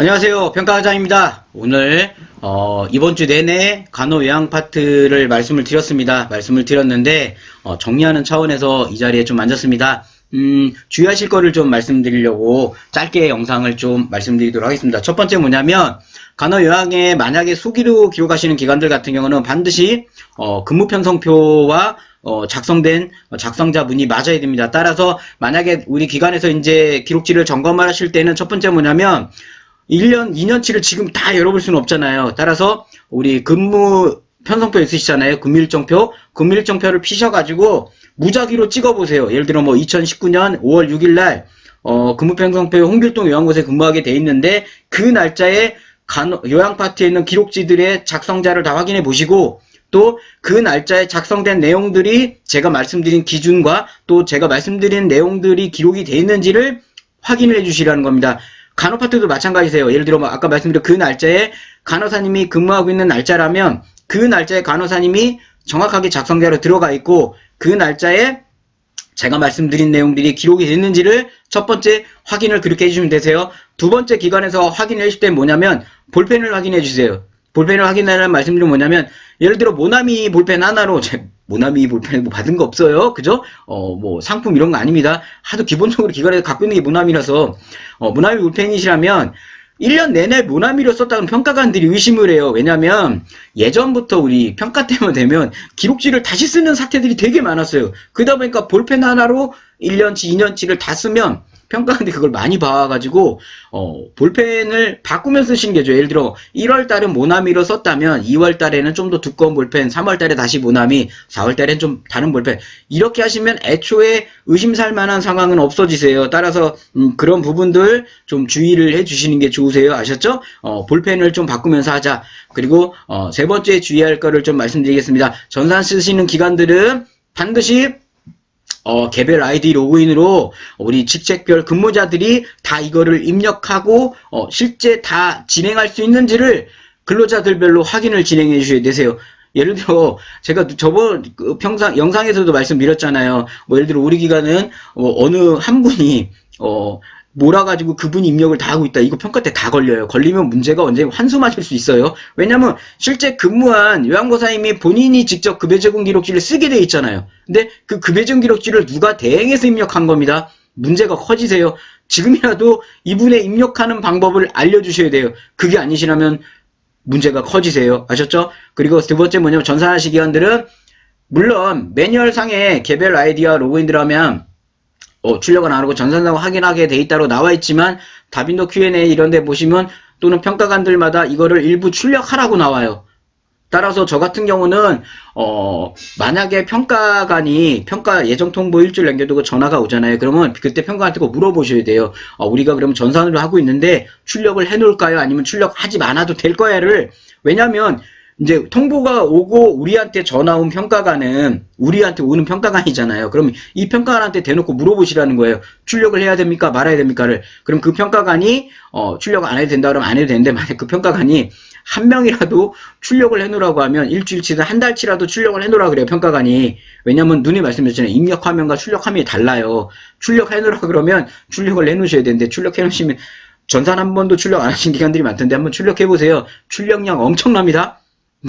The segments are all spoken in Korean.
안녕하세요. 평가과장입니다. 오늘 어, 이번 주 내내 간호 요양 파트를 말씀을 드렸습니다. 말씀을 드렸는데 어, 정리하는 차원에서 이 자리에 좀 앉았습니다. 음, 주의하실 거를 좀 말씀드리려고 짧게 영상을 좀 말씀드리도록 하겠습니다. 첫 번째 뭐냐면 간호 요양에 만약에 수기로 기록하시는 기관들 같은 경우는 반드시 어, 근무 편성표와 어, 작성된 어, 작성자분이 맞아야 됩니다. 따라서 만약에 우리 기관에서 이제 기록지를 점검하실 때는 첫 번째 뭐냐면 1년, 2년치를 지금 다 열어볼 수는 없잖아요. 따라서 우리 근무 편성표 있으시잖아요. 근무일정표. 근무일정표를 피셔가지고 무작위로 찍어보세요. 예를 들어 뭐 2019년 5월 6일 날 어, 근무편성표 홍길동 요양곳에 근무하게 돼 있는데 그 날짜에 간호, 요양 파트에 있는 기록지들의 작성자를 다 확인해 보시고 또 그 날짜에 작성된 내용들이 제가 말씀드린 기준과 또 제가 말씀드린 내용들이 기록이 돼 있는지를 확인을 해 주시라는 겁니다. 간호 파트도 마찬가지세요. 예를 들어 뭐 아까 말씀드린 그 날짜에 간호사님이 근무하고 있는 날짜라면 그 날짜에 간호사님이 정확하게 작성자로 들어가 있고 그 날짜에 제가 말씀드린 내용들이 기록이 됐는지를 첫 번째 확인을 그렇게 해주시면 되세요. 두 번째 기관에서 확인을 해줄 때 뭐냐면 볼펜을 확인해 주세요. 볼펜을 확인하라는 말씀드리면 뭐냐면 예를 들어 모나미 볼펜 하나로 제 모나미 볼펜 뭐 받은 거 없어요. 그죠? 어 뭐 상품 이런 거 아닙니다. 하도 기본적으로 기관에서 갖고 있는 게 모나미라서 어 모나미 볼펜이시라면 1년 내내 모나미로 썼다는 평가관들이 의심을 해요. 왜냐면 예전부터 우리 평가 때만 되면 기록지를 다시 쓰는 사태들이 되게 많았어요. 그러다 보니까 볼펜 하나로 1년치, 2년치를 다 쓰면 평가관들이 그걸 많이 봐가지고 어, 볼펜을 바꾸면 쓰시는 게죠. 예를 들어 1월 달은 모나미로 썼다면 2월 달에는 좀 더 두꺼운 볼펜, 3월 달에 다시 모나미, 4월 달엔 좀 다른 볼펜 이렇게 하시면 애초에 의심살 만한 상황은 없어지세요. 따라서 음, 그런 부분들 좀 주의를 해주시는 게 좋으세요. 아셨죠? 어, 볼펜을 좀 바꾸면서 하자. 그리고 어, 세 번째 주의할 거를 좀 말씀드리겠습니다. 전산 쓰시는 기관들은 반드시 어, 개별 아이디 로그인으로 우리 직책별 근무자들이 다 이거를 입력하고 어, 실제 다 진행할 수 있는지를 근로자들별로 확인을 진행해 주셔야 되세요. 예를 들어 제가 저번 그 평상 영상에서도 말씀드렸잖아요. 뭐 예를 들어 우리 기관은 어, 어느 한 분이 어 몰아가지고 그분이 입력을 다 하고 있다. 이거 평가 때 다 걸려요. 걸리면 문제가 언제 환수 맞을 수 있어요. 왜냐면 실제 근무한 요양보사님이 본인이 직접 급여제공 기록지를 쓰게 돼 있잖아요. 근데 그 급여제공 기록지를 누가 대행해서 입력한 겁니다. 문제가 커지세요. 지금이라도 이분의 입력하는 방법을 알려주셔야 돼요. 그게 아니시라면 문제가 커지세요. 아셨죠? 그리고 두 번째 뭐냐면 전산하시 기관들은 물론 매뉴얼상에 개별 아이디와 로그인 들어가면 어, 출력은 안 하고 전산상 확인하게 돼 있다로 나와 있지만 다빈도 Q&A 이런 데 보시면 또는 평가관들마다 이거를 일부 출력하라고 나와요. 따라서 저 같은 경우는 어 만약에 평가관이 평가 예정 통보 일주일 남겨두고 전화가 오잖아요. 그러면 그때 평가한테 꼭 물어보셔야 돼요. 어, 우리가 그러면 전산으로 하고 있는데 출력을 해놓을까요? 아니면 출력하지 않아도 될 거야를 왜냐하면 이제 통보가 오고 우리한테 전화 온 평가관은 우리한테 오는 평가관이잖아요. 그럼 이 평가관한테 대놓고 물어보시라는 거예요. 출력을 해야 됩니까? 말아야 됩니까를. 그럼 그 평가관이 어, 출력 안 해도 된다 그러면 안 해도 되는데 만약 그 평가관이 한 명이라도 출력을 해놓으라고 하면 일주일치든 한 달치라도 출력을 해놓으라 그래요 평가관이 왜냐면 눈이 말씀드렸잖아요 입력 화면과 출력 화면이 달라요 출력해놓으라 그러면 출력을 해놓으셔야 되는데 출력해놓으시면 전산 한 번도 출력 안 하신 기관들이 많던데 한번 출력해보세요 출력량 엄청납니다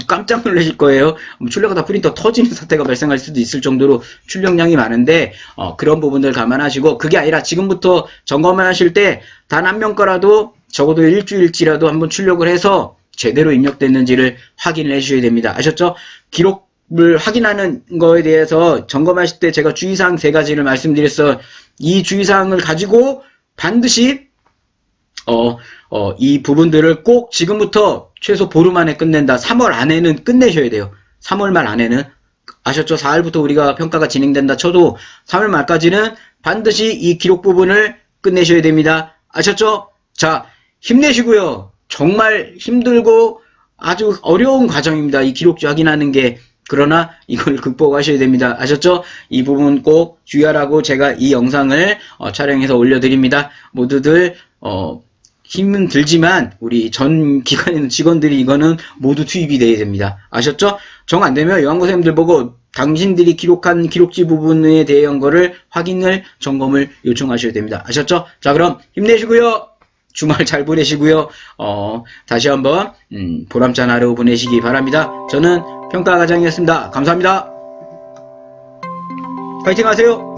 깜짝 놀라실 거예요. 출력하다 프린터 터지는 사태가 발생할 수도 있을 정도로 출력량이 많은데 어, 그런 부분들 감안하시고 그게 아니라 지금부터 점검을 하실 때 단 한명 거라도 적어도 일주일치라도 한번 출력을 해서 제대로 입력됐는지를 확인을 해주셔야 됩니다. 아셨죠? 기록을 확인하는 거에 대해서 점검하실 때 제가 주의사항 세 가지를 말씀드렸어요. 이 주의사항을 가지고 반드시 어, 어, 이 부분들을 꼭 지금부터 최소 보름 안에 끝낸다. 3월 안에는 끝내셔야 돼요. 3월 말 안에는. 아셨죠? 4월부터 우리가 평가가 진행된다 쳐도 3월 말까지는 반드시 이 기록 부분을 끝내셔야 됩니다. 아셨죠? 자, 힘내시고요. 정말 힘들고 아주 어려운 과정입니다. 이 기록지 확인하는 게. 그러나 이걸 극복하셔야 됩니다. 아셨죠? 이 부분 꼭 주의하라고 제가 이 영상을 어, 촬영해서 올려드립니다. 모두들 어, 힘은 들지만 우리 전 기관에 있는 직원들이 이거는 모두 투입이 돼야 됩니다. 아셨죠? 정 안 되면 요한고 선생님들 보고 당신들이 기록한 기록지 부분에 대한 거를 확인을 점검을 요청하셔야 됩니다. 아셨죠? 자 그럼 힘내시고요. 주말 잘 보내시고요. 어, 다시 한번 음, 보람찬 하루 보내시기 바랍니다. 저는 평가과장이었습니다. 감사합니다. 파이팅 하세요.